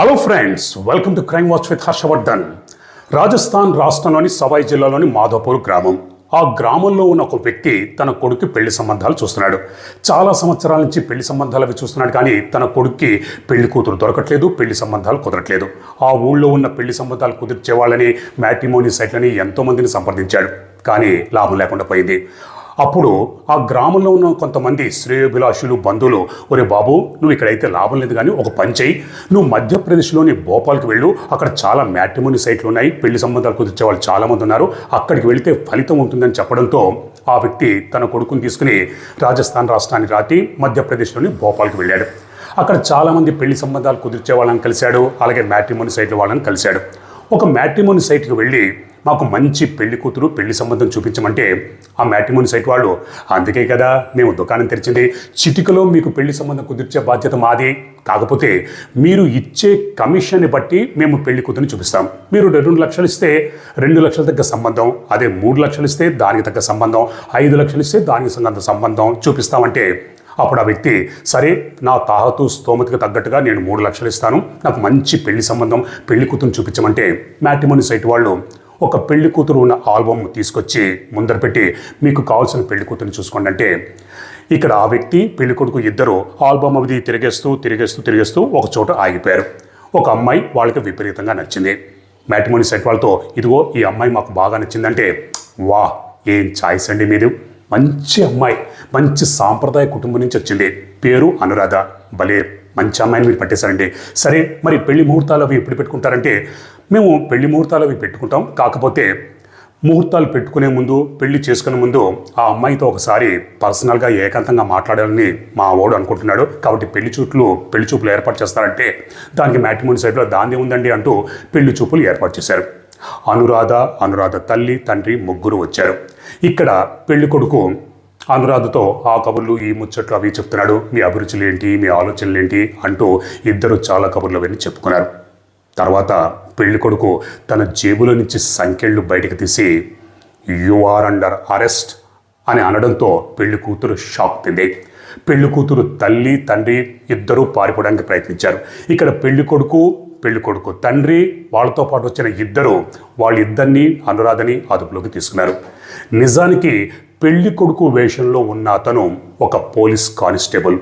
Hello friends welcome to crime watch with Harshavardhan Rajasthan రాష్ట్రంలోని సవాయి జిల్లాలోని మాధోపూర్ గ్రామం. ఆ గ్రామంలో ఉన్న ఒక వ్యక్తి తన కొడుకు పెళ్ళి సంబంధాలు చూస్తున్నాడు. చాలా సంవత్సరాల నుంచి పెళ్ళి సంబంధాలు అవి చూస్తున్నాడు కానీ తన కొడుక్కి పెళ్ళి కూతురు దొరకట్లేదు పెళ్ళి సంబంధాలు కుదరట్లేదు. ఆ ఊళ్ళో ఉన్న పెళ్ళి సంబంధాలు కుదిర్చే వాళ్ళని మ్యాట్రిమోనీ సైట్లని ఎంతోమందిని సంప్రదించాడు. కానీ లాభం లేకుండా పోయింది. అప్పుడు ఆ గ్రామంలో ఉన్న కొంతమంది శ్రేయోభిలాషులు బంధువులు ఒరే బాబు నువ్వు ఇక్కడైతే లాభం లేదు కానీ ఒక పని చేయి నువ్వు మధ్యప్రదేశ్లోని భోపాల్కి వెళ్ళు. అక్కడ చాలా మ్యాట్రిమోని సైట్లు ఉన్నాయి. పెళ్ళి సంబంధాలు కుదిర్చే వాళ్ళు చాలామంది ఉన్నారు. అక్కడికి వెళితే ఫలితం ఉంటుందని చెప్పడంతో ఆ వ్యక్తి తన కొడుకుని తీసుకుని రాజస్థాన్ రాష్ట్రాన్ని రాతి మధ్యప్రదేశ్లోని భోపాల్కి వెళ్ళాడు. అక్కడ చాలామంది పెళ్ళి సంబంధాలు కుదిర్చే వాళ్ళని కలిశాడు. అలాగే మ్యాట్రిమోని సైట్ల వాళ్ళని కలిశాడు. ఒక మ్యాట్రిమోని సైట్కి వెళ్ళి మాకు మంచి పెళ్ళి కూతురు పెళ్ళి సంబంధం చూపించమంటే ఆ మ్యాట్రిమోని సైట్ వాళ్ళు అందుకే కదా మేము దుకాణం తెరిచింది. చిటికలో మీకు పెళ్ళి సంబంధం కుదిర్చే బాధ్యత మాది. కాకపోతే మీరు ఇచ్చే కమిషన్ని బట్టి మేము పెళ్ళి కూతురుని చూపిస్తాం. మీరు రెండు లక్షలు ఇస్తే రెండు లక్షల తగ్గ సంబంధం అదే మూడు లక్షలు ఇస్తే దానికి తగ్గ సంబంధం ఐదు లక్షలు ఇస్తే దానికి సంబంధ సంబంధం చూపిస్తామంటే అప్పుడు ఆ వ్యక్తి సరే నా తాహతు స్తోమతికి తగ్గట్టుగా నేను మూడు లక్షలు ఇస్తాను. నాకు మంచి పెళ్ళి సంబంధం పెళ్ళి కూతురు చూపించమంటే మ్యాట్రిమోని సైట్ వాళ్ళు ఒక పెళ్ళి కూతురు ఉన్న ఆల్బమ్ తీసుకొచ్చి ముందర పెట్టి మీకు కావాల్సిన పెళ్ళి కూతురుని చూసుకోండి అంటే ఇక్కడ ఆ వ్యక్తి పెళ్ళి కొడుకు ఇద్దరు ఆల్బమ్ అది తిరిగేస్తూ తిరిగేస్తూ తిరిగేస్తూ ఒక చోట ఆగిపోయారు. ఒక అమ్మాయి వాళ్ళకి విపరీతంగా నచ్చింది. మ్యాట్రిమోని సెట్ వాళ్ళతో ఇదిగో ఈ అమ్మాయి మాకు బాగా నచ్చిందంటే వా ఏం ఛాయిస్ అండి మీది. మంచి అమ్మాయి మంచి సాంప్రదాయ కుటుంబం నుంచి వచ్చింది. పేరు అనురాధ. భలే మంచి అమ్మాయిని మీరు పట్టేశారండి. సరే మరి పెళ్ళి ముహూర్తాలు అవి ఎప్పుడు పెట్టుకుంటారంటే మేము పెళ్ళి ముహూర్తాలు అవి పెట్టుకుంటాం. కాకపోతే ముహూర్తాలు పెట్టుకునే ముందు పెళ్ళి చేసుకునే ముందు ఆ అమ్మాయితో ఒకసారి పర్సనల్గా ఏకాంతంగా మాట్లాడాలని మా వాడు అనుకుంటున్నాడు. కాబట్టి పెళ్ళి చూపులు పెళ్ళి చూపులు ఏర్పాటు చేస్తారంటే దానికి మ్యాట్రిమోని సైడ్లో దాని ఉందండి అంటూ పెళ్ళి చూపులు ఏర్పాటు చేశారు. అనురాధ అనురాధ తల్లి తండ్రి ముగ్గురు వచ్చారు. ఇక్కడ పెళ్ళి కొడుకు అనురాధతో ఆ కబుర్లు ఈ ముచ్చట్లు అవి చెప్తున్నాడు. మీ అభిరుచులు ఏంటి మీ ఆలోచనలు ఏంటి అంటూ ఇద్దరు చాలా కబుర్లు అవన్నీ చెప్పుకున్నారు. తర్వాత పెళ్ళి కొడుకు తన జేబులో నుంచి సంఖ్యళ్ళు బయటకు తీసి యు ఆర్ అండర్ అరెస్ట్ అని అనడంతో పెళ్ళి కూతురు షాక్ తింది. పెళ్ళి కూతురు తల్లి తండ్రి ఇద్దరూ పారిపోవడానికి ప్రయత్నించారు. ఇక్కడ పెళ్ళి కొడుకు పెళ్ళి కొడుకు తండ్రి వాళ్ళతో పాటు వచ్చిన ఇద్దరు వాళ్ళిద్దరినీ అనురాధని అదుపులోకి తీసుకున్నారు. నిజానికి పెళ్ళి కొడుకు వేషంలో ఉన్న అతను ఒక పోలీస్ కానిస్టేబుల్.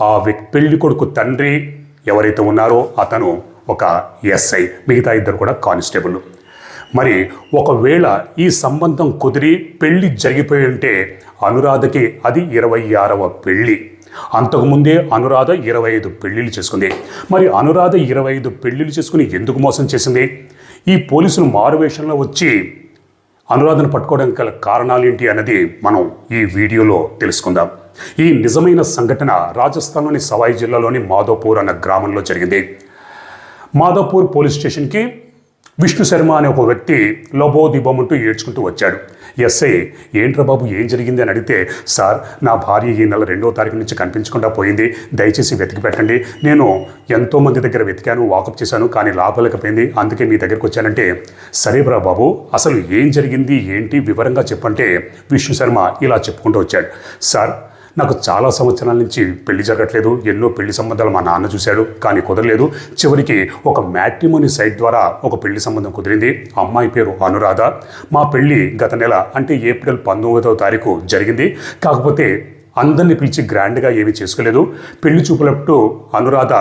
ఆ వ్యక్తి పెళ్ళి కొడుకు తండ్రి ఎవరైతే ఉన్నారో అతను ఒక ఎస్ఐ మిగతా ఇద్దరు కూడా కానిస్టేబుల్. మరి ఒకవేళ ఈ సంబంధం కుదిరి పెళ్ళి జరిగిపోయి ఉంటే అనురాధకి అది ఇరవై ఆరవ పెళ్ళి. అంతకుముందే అనురాధ ఇరవై ఐదు పెళ్ళిళ్ళు చేసుకుంది. మరి అనురాధ ఇరవై ఐదు పెళ్ళిళ్ళు చేసుకుని ఎందుకు మోసం చేసింది? ఈ పోలీసులు మారువేషంలో వచ్చి అనురాధను పట్టుకోవడానికి గల కారణాలు ఏంటి అన్నది మనం ఈ వీడియోలో తెలుసుకుందాం. ఈ నిజమైన సంఘటన రాజస్థాన్లోని సవాయి జిల్లాలోని మాధోపూర్ అన్న గ్రామంలో జరిగింది. మాధోపూర్ పోలీస్ స్టేషన్కి విష్ణు శర్మ అనే ఒక వ్యక్తి లబోదిబమంటూ ఏడ్చుకుంటూ వచ్చాడు. ఎస్ఐ ఏంట్రా బాబు ఏం జరిగింది? అని అడిగితే సార్ నా భార్య ఈ నెల రెండో తారీఖు నుంచి కనిపించకుండా పోయింది. దయచేసి వెతికి పెట్టండి. నేను ఎంతోమంది దగ్గర వెతికాను వాకప్ చేశాను కానీ లాభలేకపోయింది అందుకే మీ దగ్గరికి వచ్చానంటే సరే బ్రా బాబు అసలు ఏం జరిగింది ఏంటి? వివరంగా చెప్పంటే విష్ణు శర్మ ఇలా చెప్పుకుంటూ వచ్చాడు. సార్ నాకు చాలా సంవత్సరాల నుంచి పెళ్ళి జరగట్లేదు. ఎన్నో పెళ్ళి సంబంధాలు మా నాన్న చూశాడు కానీ కుదరలేదు. చివరికి ఒక మ్యాట్రిమోని సైట్ ద్వారా ఒక పెళ్ళి సంబంధం కుదిరింది. అమ్మాయి పేరు అనురాధ. మా పెళ్ళి గత నెల అంటే ఏప్రిల్ పంతొమ్మిదవ తారీఖు జరిగింది. కాకపోతే అందరిని పిలిచి గ్రాండ్గా ఏమీ చేసుకోలేదు. పెళ్ళి చూపులప్పుడు అనురాధ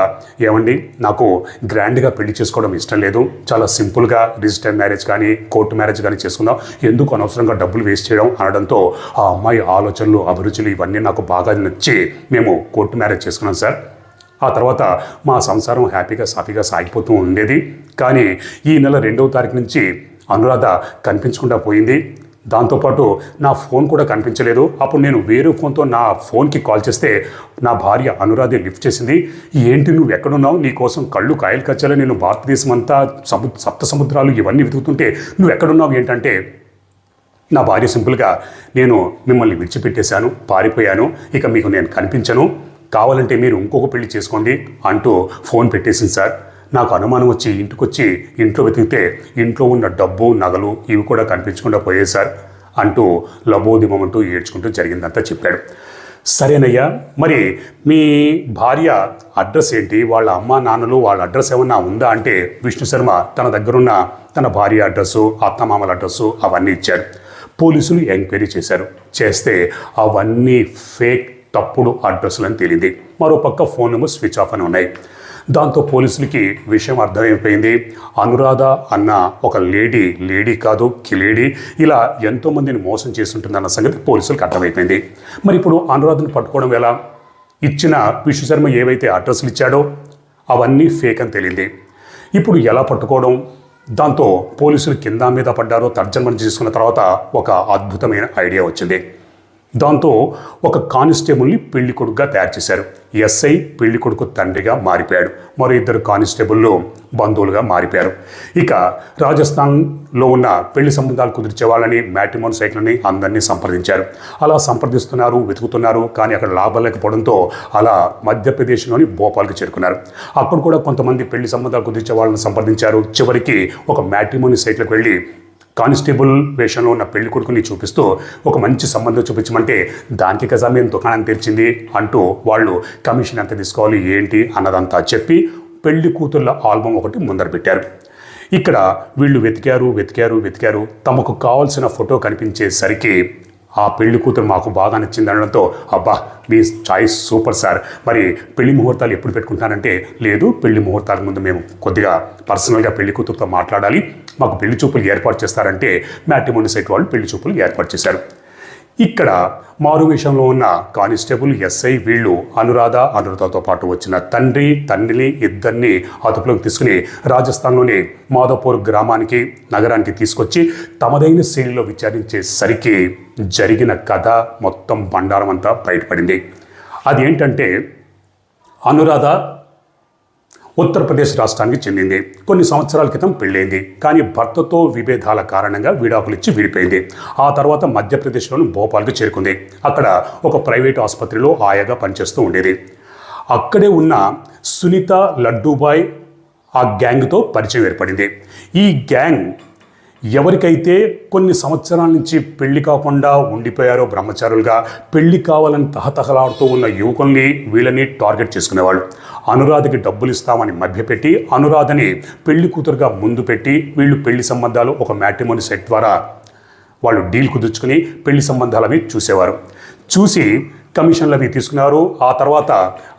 ఏమండి నాకు గ్రాండ్గా పెళ్ళి చేసుకోవడం ఇష్టం లేదు. చాలా సింపుల్గా రిజిస్టర్ మ్యారేజ్ కానీ కోర్టు మ్యారేజ్ కానీ చేసుకుందాం. ఎందుకు అనవసరంగా డబ్బులు వేస్ట్ చేయడం? అనడంతో ఆ అమ్మాయి ఆలోచనలు అభిరుచులు ఇవన్నీ నాకు బాగా నచ్చి మేము కోర్టు మ్యారేజ్ చేసుకున్నాం సార్. ఆ తర్వాత మా సంసారం హ్యాపీగా సాఫీగా సాగిపోతూ ఉండేది. కానీ ఈ నెల రెండవ తారీఖు నుంచి అనురాధ కనిపించకుండా పోయింది. దాంతోపాటు నా ఫోన్ కూడా కనిపించలేదు. అప్పుడు నేను వేరే ఫోన్తో నా ఫోన్కి కాల్ చేస్తే నా భార్య అనురాధే లిఫ్ట్ చేసింది. ఏంటి నువ్వు ఎక్కడున్నావు? నీ కోసం కళ్ళు కాయలు కచ్చాలో నేను భారతదేశం అంతా సము సప్త సముద్రాలు ఇవన్నీ వెతుకుతుంటే నువ్వు ఎక్కడున్నావు ఏంటంటే? నా భార్య సింపుల్గా నేను మిమ్మల్ని విడిచిపెట్టేశాను పారిపోయాను ఇక మీకు నేను కనిపించను. కావాలంటే మీరు ఇంకొక పెళ్ళి చేసుకోండి అంటూ ఫోన్ పెట్టేసింది సార్. నాకు అనుమానం వచ్చి ఇంటికొచ్చి ఇంట్లో వెతికితే ఇంట్లో ఉన్న డబ్బు నగలు ఇవి కూడా కనిపించకుండా పోయాయి సార్ అంటూ లబోదిమంటూ ఏడ్చుకుంటూ జరిగిందంతా చెప్పాడు. సరేనయ్యా మరి మీ భార్య అడ్రస్ ఏంటి? వాళ్ళ అమ్మ నాన్నలు వాళ్ళ అడ్రస్ ఏమన్నా ఉందా అంటే విష్ణు శర్మ తన దగ్గరున్న తన భార్య అడ్రస్సు అత్తమామల అడ్రస్సు అవన్నీ ఇచ్చారు. పోలీసులు ఎంక్వైరీ చేశారు. చేస్తే అవన్నీ ఫేక్ తప్పుడు అడ్రస్లు అని తేలింది మరోపక్క ఫోన్ నెంబర్ స్విచ్ ఆఫ్ అని ఉన్నాయి. దాంతో పోలీసులకి విషయం అర్థమైపోయింది. అనురాధ అన్న ఒక లేడీ లేడీ కాదు కిలేడీ ఇలా ఎంతోమందిని మోసం చేస్తుంటుందన్న సంగతి పోలీసులకు అర్థమైపోయింది. మరి ఇప్పుడు అనురాధను పట్టుకోవడం ఎలా? ఇచ్చిన విశ్వశర్మ ఏవైతే అడ్రస్లు ఇచ్చాడో అవన్నీ ఫేక్ అని తేలింది. ఇప్పుడు ఎలా పట్టుకోవడం? దాంతో పోలీసులు కింద మీద పడ్డారో తర్జన్మని చేసుకున్న తర్వాత ఒక అద్భుతమైన ఐడియా వచ్చింది. దాంతో ఒక కానిస్టేబుల్ని పెళ్ళి కొడుకుగా తయారు చేశారు. ఎస్ఐ పెళ్ళి కొడుకు తండ్రిగా మారిపోయాడు. మరో ఇద్దరు కానిస్టేబుల్లు బంధువులుగా మారిపోయారు. ఇక రాజస్థాన్లో ఉన్న పెళ్ళి సంబంధాలు కుదిర్చే వాళ్ళని మ్యాట్రిమోన్ సైట్లని అందరినీ సంప్రదించారు. అలా సంప్రదిస్తున్నారు వెతుకుతున్నారు కానీ అక్కడ లాభం లేకపోవడంతో అలా మధ్యప్రదేశ్లోని భోపాల్కి చేరుకున్నారు. అక్కడ కూడా కొంతమంది పెళ్ళి సంబంధాలు కుదిర్చే వాళ్ళని సంప్రదించారు. చివరికి ఒక మ్యాట్రిమోని సైట్లకు వెళ్ళి కానిస్టేబుల్ వేషంలో ఉన్న పెళ్ళి కొడుకుని చూపిస్తూ ఒక మంచి సంబంధం చూపించమంటే దానికి కదా మేము దుకాణం తెరిచింది అంటూ వాళ్ళు కమిషన్ ఎంత తీసుకోవాలి ఏంటి అన్నదంతా చెప్పి పెళ్ళి కూతుళ్ళ ఆల్బమ్ ఒకటి ముందర పెట్టారు. ఇక్కడ వీళ్ళు వెతికారు వెతికారు వెతికారు. తమకు కావాల్సిన ఫోటో కనిపించేసరికి ఆ పెళ్ళి కూతురు మాకు బాగా నచ్చింది అనడంతో అబ్బా మీ చాయిస్ సూపర్ సార్. మరి పెళ్ళి ముహూర్తాలు ఎప్పుడు పెట్టుకుంటానంటే లేదు పెళ్ళి ముహూర్తాల ముందు మేము కొద్దిగా పర్సనల్గా పెళ్ళి కూతురుతో మాట్లాడాలి. మాకు పెళ్ళి చూపులు ఏర్పాటు చేస్తారంటే మ్యాట్రిమోని సైట్ వాళ్ళు పెళ్ళి చూపులు ఏర్పాటు చేశారు. ఇక్కడ మారు విషయంలో ఉన్న కానిస్టేబుల్ ఎస్ఐ వీళ్ళు అనురాధ అనురాధతో పాటు వచ్చిన తండ్రి తండ్రిని ఇద్దరిని అదుపులోకి తీసుకుని రాజస్థాన్లోని మాధవపూర్ గ్రామానికి నగరానికి తీసుకొచ్చి తమదైన శైలిలో విచారించేసరికి జరిగిన కథ మొత్తం బండారం అంతా బయటపడింది. అదేంటంటే అనురాధ ఉత్తరప్రదేశ్ రాష్ట్రానికి చెందింది. కొన్ని సంవత్సరాల క్రితం పెళ్ళైంది. కానీ భర్తతో విభేదాల కారణంగా విడాకులిచ్చి విడిపోయింది. ఆ తర్వాత మధ్యప్రదేశ్లోని భోపాల్కి చేరుకుంది. అక్కడ ఒక ప్రైవేట్ ఆసుపత్రిలో ఆయాగా పనిచేస్తూ ఉండేది. అక్కడే ఉన్న సునీత లడ్డూబాయ్ ఆ గ్యాంగ్తో పరిచయం ఏర్పడింది. ఈ గ్యాంగ్ ఎవరికైతే కొన్ని సంవత్సరాల నుంచి పెళ్ళి కాకుండా ఉండిపోయారో బ్రహ్మచారులుగా పెళ్ళి కావాలని తహతహలాడుతూ ఉన్న యువకుల్ని వీళ్ళని టార్గెట్ చేసుకునేవాళ్ళు. అనురాధకి డబ్బులు ఇస్తామని మభ్యపెట్టి అనురాధని పెళ్ళి కూతురుగా ముందు పెట్టి వీళ్ళు పెళ్ళి సంబంధాలు ఒక మ్యాట్రిమోని సెట్ ద్వారా వాళ్ళు డీల్ కుదుర్చుకుని పెళ్ళి సంబంధాలు అవి చూసేవారు. చూసి కమిషన్లు అవి తీసుకున్నారు. ఆ తర్వాత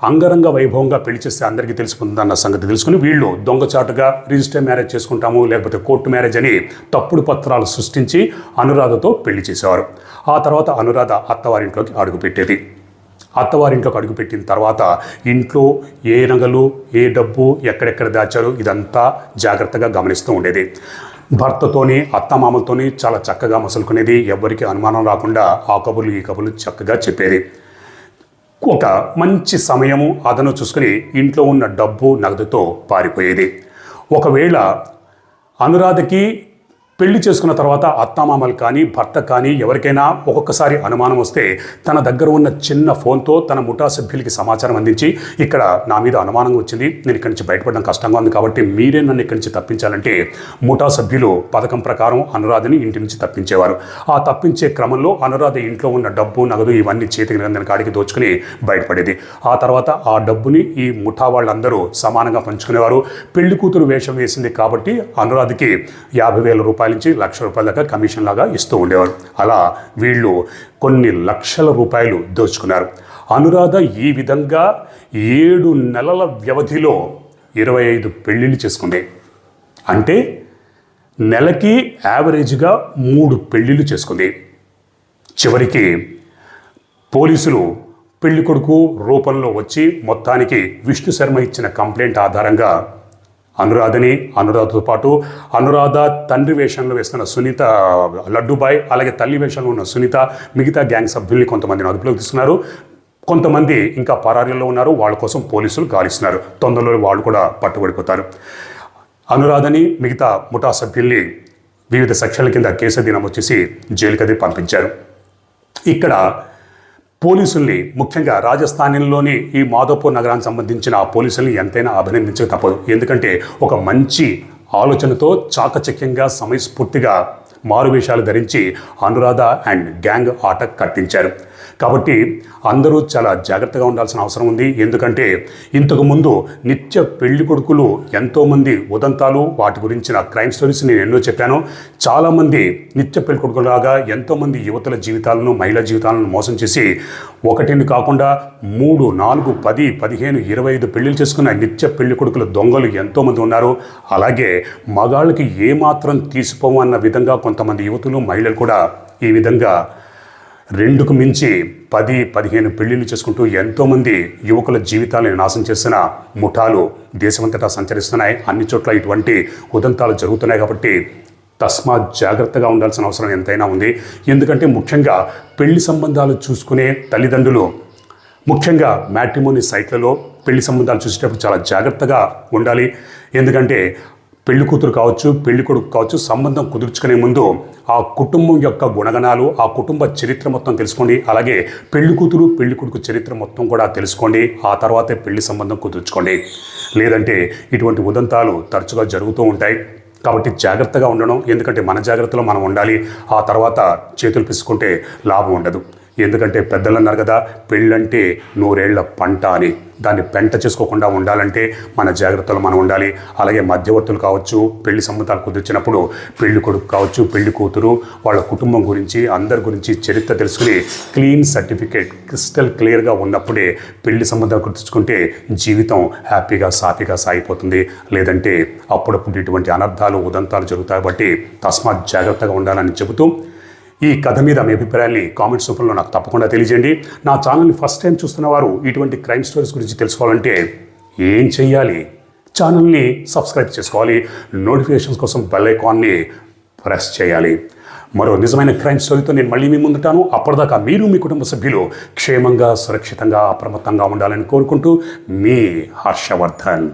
అంగరంగ వైభవంగా పెళ్ళి చేస్తే అందరికీ తెలిసిపోతుందన్న సంగతి తెలుసుకుని వీళ్ళు దొంగచాటుగా రిజిస్టర్ మ్యారేజ్ చేసుకుంటాము లేకపోతే కోర్టు మ్యారేజ్ అని తప్పుడు పత్రాలు సృష్టించి అనురాధతో పెళ్ళి చేసేవారు. ఆ తర్వాత అనురాధ అత్తవారింట్లోకి అడుగుపెట్టేది. అత్తవారింట్లోకి అడుగుపెట్టిన తర్వాత ఇంట్లో ఏ నగలు ఏ డబ్బు ఎక్కడెక్కడ దాచారు ఇదంతా జాగ్రత్తగా గమనిస్తూ ఉండేది. భర్తతోని అత్తమామలతోని చాలా చక్కగా మసలుకునేది. ఎవరికి అనుమానం రాకుండా ఆ కబుర్లు ఈ కబుర్లు చక్కగా చెప్పేది. ఒక మంచి సమయము అదను చూసుకుని ఇంట్లో ఉన్న డబ్బు నగదుతో పారిపోయేది. ఒకవేళ అనురాధకి పెళ్ళి చేసుకున్న తర్వాత అత్తామామలు కానీ భర్త కానీ ఎవరికైనా ఒక్కొక్కసారి అనుమానం వస్తే తన దగ్గర ఉన్న చిన్న ఫోన్తో తన ముఠా సభ్యులకి సమాచారం అందించి ఇక్కడ నా మీద అనుమానం వచ్చింది. నేను ఇక్కడి నుంచి బయటపడడం కష్టంగా ఉంది కాబట్టి మీరే నన్ను ఇక్కడి నుంచి తప్పించాలంటే ముఠా సభ్యులు పథకం ప్రకారం అనురాధని ఇంటి నుంచి తప్పించేవారు. ఆ తప్పించే క్రమంలో అనురాధ ఇంట్లో ఉన్న డబ్బు నగదు ఇవన్నీ చేతికి రందిన కాడికి దోచుకుని బయటపడేది. ఆ తర్వాత ఆ డబ్బుని ఈ ముఠా వాళ్ళందరూ సమానంగా పంచుకునేవారు. పెళ్ళి కూతురు వేషం వేసింది కాబట్టి అనురాధకి యాభై వేల రూపాయలు నుంచి లక్ష రూపాయల దాకా కమిషన్ లాగా ఇస్తూ ఉండేవారు. అలా వీళ్ళు కొన్ని లక్షల రూపాయలు దోచుకున్నారు. అనురాధ ఈ విధంగా ఏడు నెలల వ్యవధిలో ఇరవై ఐదు పెళ్ళిళ్ళు చేసుకుంది. అంటే నెలకి యావరేజ్గా మూడు పెళ్ళిళ్ళు చేసుకుంది. చివరికి పోలీసులు పెళ్ళి కొడుకు రూపంలో వచ్చి మొత్తానికి విష్ణు శర్మ ఇచ్చిన కంప్లైంట్ ఆధారంగా అనురాధని అనురాధతో పాటు అనురాధ తండ్రి వేషంలో వేస్తున్న సునీత లడ్డుబాయ్ అలాగే తల్లి వేషంలో ఉన్న సునీత మిగతా గ్యాంగ్ సభ్యుల్ని కొంతమందిని అదుపులోకి తీసుకున్నారు. కొంతమంది ఇంకా పరారీలో ఉన్నారు వాళ్ళ కోసం పోలీసులు గాలిస్తున్నారు. తొందరలో వాళ్ళు కూడా పట్టుబడిపోతారు. అనురాధని మిగతా ముఠా సభ్యుల్ని వివిధ సెక్షన్ల కింద కేసు నమోదు చేసి జైలుకది పంపించారు. ఇక్కడ పోలీసుల్ని ముఖ్యంగా రాజస్థానంలోని ఈ మాధవపూర్ నగరానికి సంబంధించిన ఆ పోలీసుల్ని ఎంతైనా అభినందించక తప్పదు. ఎందుకంటే ఒక మంచి ఆలోచనతో చాకచక్యంగా సమయస్ఫూర్తిగా మారువేషాలు ధరించి అనురాధ అండ్ గ్యాంగ్ ఆట కట్టించారు. కాబట్టి అందరూ చాలా జాగ్రత్తగా ఉండాల్సిన అవసరం ఉంది. ఎందుకంటే ఇంతకుముందు నిత్య పెళ్ళి కొడుకులు ఎంతోమంది ఉదంతాలు వాటి గురించిన క్రైమ్ స్టోరీస్ నేను ఎన్నో చెప్పాను. చాలామంది నిత్య పెళ్ళి కొడుకులాగా ఎంతోమంది యువతల జీవితాలను మహిళా జీవితాలను మోసం చేసి ఒకటిని కాకుండా మూడు నాలుగు పది పదిహేను ఇరవై ఐదు పెళ్ళిళ్ళు చేసుకున్న నిత్య పెళ్ళి కొడుకుల దొంగలు ఎంతోమంది ఉన్నారు. అలాగే మగాళ్ళకి ఏమాత్రం తీసిపోవన్న విధంగా కొంతమంది యువతులు మహిళలు కూడా ఈ విధంగా రెండుకు మించి పది పదిహేను పెళ్ళిళ్ళు చేసుకుంటూ ఎంతోమంది యువకుల జీవితాలను నాశనం చేసిన ముఠాలు దేశమంతటా సంచరిస్తున్నాయి. అన్ని చోట్ల ఇటువంటి ఉదంతాలు జరుగుతున్నాయి కాబట్టి తస్మాత్ జాగ్రత్తగా ఉండాల్సిన అవసరం ఎంతైనా ఉంది. ఎందుకంటే ముఖ్యంగా పెళ్ళి సంబంధాలు చూసుకునే తల్లిదండ్రులు ముఖ్యంగా మ్యాట్రిమోని సైట్లలో పెళ్ళి సంబంధాలు చూసేటప్పుడు చాలా జాగ్రత్తగా ఉండాలి. ఎందుకంటే పెళ్ళి కూతురు కావచ్చు పెళ్ళి కొడుకు కావచ్చు సంబంధం కుదుర్చుకునే ముందు ఆ కుటుంబం యొక్క గుణగణాలు ఆ కుటుంబ చరిత్ర మొత్తం తెలుసుకోండి. అలాగే పెళ్ళి కూతురు పెళ్ళి కొడుకు చరిత్ర మొత్తం కూడా తెలుసుకోండి. ఆ తర్వాతే పెళ్ళి సంబంధం కుదుర్చుకోండి. లేదంటే ఇటువంటి ఉదంతాలు తరచుగా జరుగుతూ ఉంటాయి. కాబట్టి జాగ్రత్తగా ఉండడం ఎందుకంటే మన జాగ్రత్తలో మనం ఉండాలి. ఆ తర్వాత చేతులు పిసుకుంటే లాభం ఉండదు. ఎందుకంటే పెద్దలు అన్నారు కదా పెళ్ళంటే నూరేళ్ళ పంట అని. దాన్ని పెంట చేసుకోకుండా ఉండాలంటే మన జాగ్రత్తలు మనం ఉండాలి. అలాగే మధ్యవర్తులు కావచ్చు పెళ్ళి సంబంధాలు కుదిర్చినప్పుడు పెళ్ళి కొడుకు కావచ్చు పెళ్ళి కూతురు వాళ్ళ కుటుంబం గురించి అందరి గురించి చరిత్ర తెలుసుకుని క్లీన్ సర్టిఫికేట్ క్రిస్టల్ క్లియర్గా ఉన్నప్పుడే పెళ్ళి సంబంధాలు కుదుర్చుకుంటే జీవితం హ్యాపీగా సాఫీగా సాగిపోతుంది. లేదంటే అప్పుడప్పుడు ఇటువంటి అనర్థాలు ఉదంతాలు జరుగుతాయి కాబట్టి తస్మాత్ జాగ్రత్తగా ఉండాలని చెబుతూ ఈ కథ మీద మీ అభిప్రాయాన్ని కామెంట్స్ రూపంలో నాకు తప్పకుండా తెలియజేయండి. నా ఛానల్ని ఫస్ట్ టైం చూస్తున్న వారు ఇటువంటి క్రైమ్ స్టోరీస్ గురించి తెలుసుకోవాలంటే ఏం చేయాలి ఛానల్ని సబ్స్క్రైబ్ చేసుకోవాలి. నోటిఫికేషన్స్ కోసం బెల్ ఐకాన్ని ప్రెస్ చేయాలి. మరో నిజమైన క్రైమ్ స్టోరీతో నేను మళ్ళీ మీ ముందుంటాను. అప్పటిదాకా మీరు మీ కుటుంబ సభ్యులు క్షేమంగా సురక్షితంగా అప్రమత్తంగా ఉండాలని కోరుకుంటూ మీ హర్షవర్ధన్.